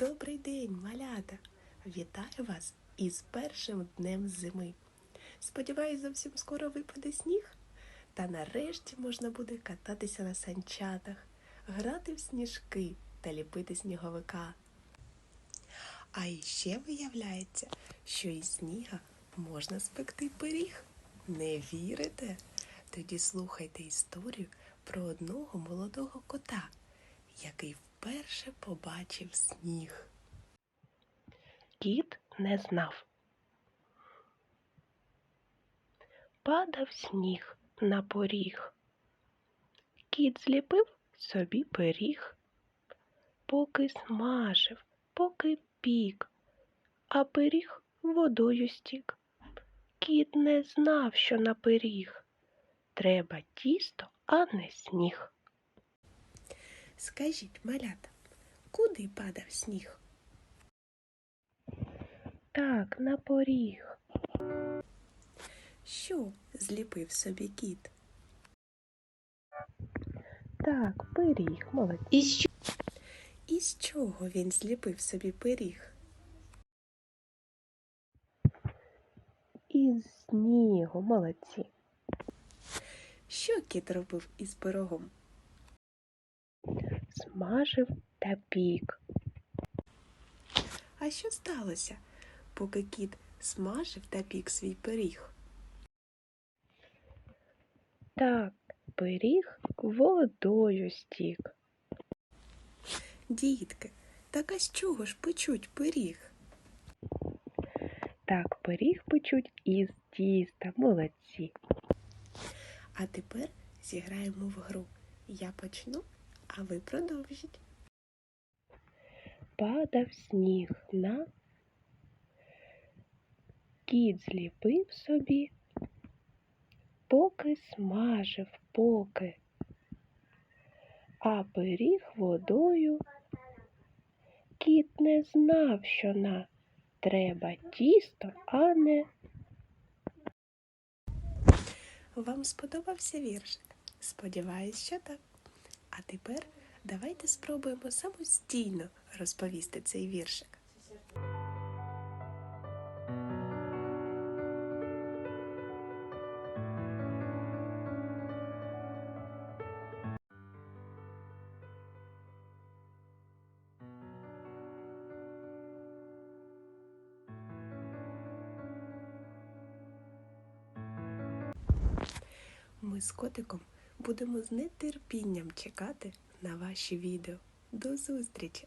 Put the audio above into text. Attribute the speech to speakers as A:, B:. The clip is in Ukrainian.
A: Добрий день, малята! Вітаю вас із першим днем зими. Сподіваюсь, зовсім скоро випаде сніг, та нарешті можна буде кататися на санчатах, грати в сніжки та ліпити сніговика. А іще виявляється, що із сніга можна спекти пиріг. Не вірите? Тоді слухайте історію про одного молодого кота, який вперше побачив сніг. Кіт не знав. Падав сніг на поріг. Кіт зліпив собі пиріг, поки смажив, поки пік, а пиріг водою стік. Кіт не знав, що на пиріг треба тісто, а не сніг. Скажіть, малята, куди падав сніг? Так, на поріг. Що зліпив собі кіт? Так, пиріг, молодець.
B: І що?
A: Із чого він зліпив собі пиріг? Із снігу, молодці. Що кіт робив із пирогом? Смажив та пік. А що сталося, поки кіт смажив та пік свій пиріг? Так, пиріг водою стік. Дітки, так а з чого ж печуть пиріг? Так, пиріг печуть із тіста, молодці. А тепер зіграємо в гру. Я почну, а ви продовжіть. Падав сніг на кіт зліпив собі, поки смажив, поки, а пиріг водою кіт не знав, що на треба тісто, а не. Вам сподобався віршик? Сподіваюсь, що так. А тепер давайте спробуємо самостійно розповісти цей віршик. Ми з котиком будемо з нетерпінням чекати на ваші відео. До зустрічі!